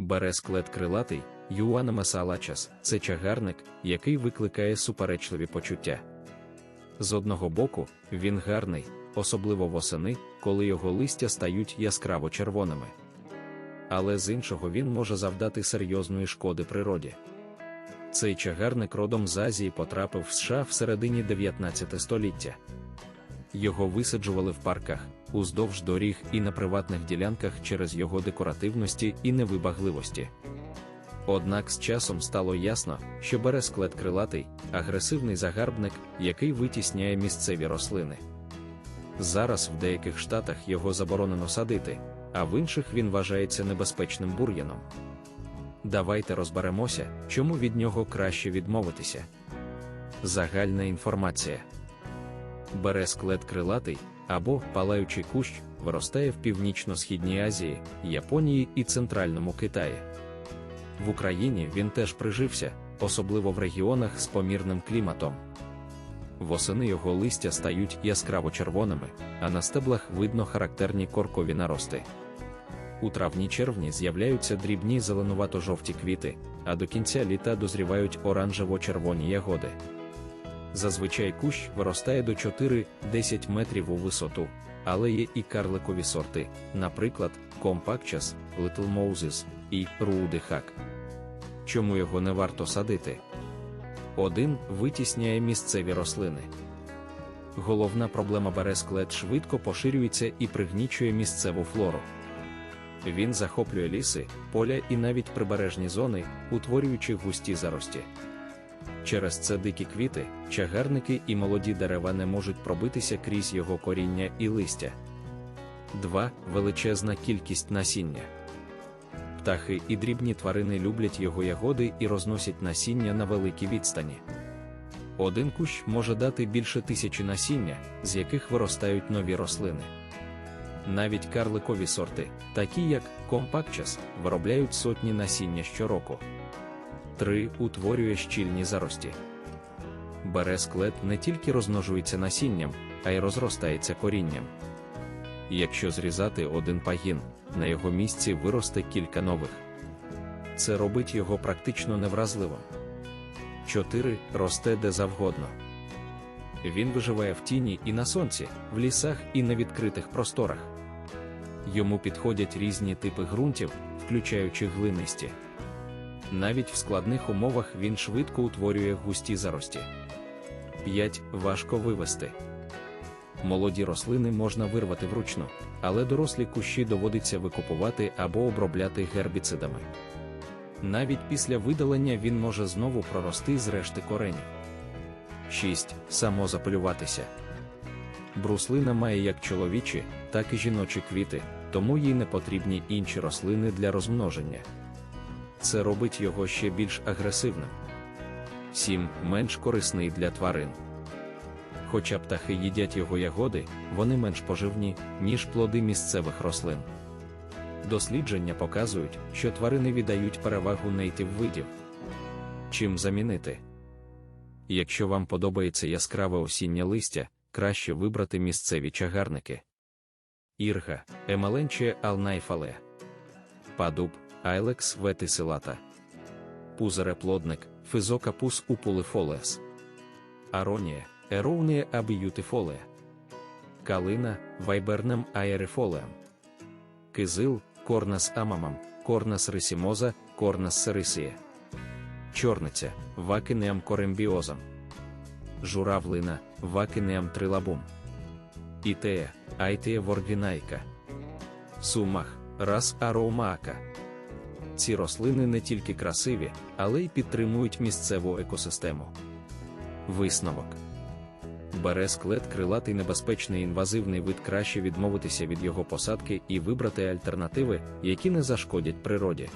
Бересклет крилатий, Юанемес алачас це чагарник, який викликає суперечливі почуття. З одного боку, він гарний, особливо восени, коли його листя стають яскраво червоними. Але з іншого він може завдати серйозної шкоди природі. Цей чагарник родом з Азії потрапив в США в середині 19 століття. Його висаджували в парках, уздовж доріг і на приватних ділянках через його декоративності і невибагливості. Однак з часом стало ясно, що бересклет крилатий агресивний загарбник, який витісняє місцеві рослини. Зараз в деяких штатах його заборонено садити, а в інших він вважається небезпечним бур'яном. Давайте розберемося, чому від нього краще відмовитися. Загальна інформація. Бересклет крилатий або палаючий кущ виростає в Північно-східній Азії, Японії і Центральному Китаї. В Україні він теж прижився, особливо в регіонах з помірним кліматом. Восени його листя стають яскраво червоними, а на стеблах видно характерні коркові нарости. У травні-червні з'являються дрібні зеленувато-жовті квіти, а до кінця літа дозрівають оранжево-червоні ягоди. Зазвичай кущ виростає до 4-10 метрів у висоту, але є і карликові сорти, наприклад, Compactus, Little Moses і Hack. Чому його не варто садити? Один витісняє місцеві рослини. Головна проблема бересклет швидко поширюється і пригнічує місцеву флору. Він захоплює ліси, поля і навіть прибережні зони, утворюючи густі зарості. Через це дикі квіти, чагарники і молоді дерева не можуть пробитися крізь його коріння і листя. 2. Величезна кількість насіння. Птахи і дрібні тварини люблять його ягоди і розносять насіння на великій відстані. Один кущ може дати більше тисячі насіння, з яких виростають нові рослини. Навіть карликові сорти, такі як Compactus, виробляють сотні насіння щороку. 3. Утворює щільні зарості. Бересклет не тільки розмножується насінням, а й розростається корінням. Якщо зрізати один пагін, на його місці виросте кілька нових. Це робить його практично невразливим. 4. Росте де завгодно. Він виживає в тіні і на сонці, в лісах і на відкритих просторах. Йому підходять різні типи ґрунтів, включаючи глинисті. Навіть в складних умовах він швидко утворює густі зарості. 5. Важко вивести. Молоді рослини можна вирвати вручну, але дорослі кущі доводиться викупувати або обробляти гербіцидами. Навіть після видалення він може знову прорости з решти коренів. 6. Самозапилюватися. Бруслина має як чоловічі, так і жіночі квіти, тому їй не потрібні інші рослини для розмноження. Це робить його ще більш агресивним. 7. Менш корисний для тварин. Хоча птахи їдять його ягоди, вони менш поживні, ніж плоди місцевих рослин. Дослідження показують, що тварини віддають перевагу нейтів видів. Чим замінити? Якщо вам подобається яскраве осіннє листя, краще вибрати місцеві чагарники. Ірга, Емеленче алнайфале, Падуб, Айлекс ветисилата, Пузереплодник, Физокапус упулифолес, Аронія, Ероунія абіютифоле, Калина, Вайбернем аерифолеам, Кизил, Корнас амамам, Корнас рисімоза, Корнас серисія, Чорниця, Вакинеам корембіозам, Журавлина, Вакинеам трилабум, Ітея, Айтея воргінайка, Сумах, Рас ароумаака. Ці рослини не тільки красиві, але й підтримують місцеву екосистему. Висновок Бересклет крилатий небезпечний інвазивний вид краще відмовитися від його посадки і вибрати альтернативи, які не зашкодять природі.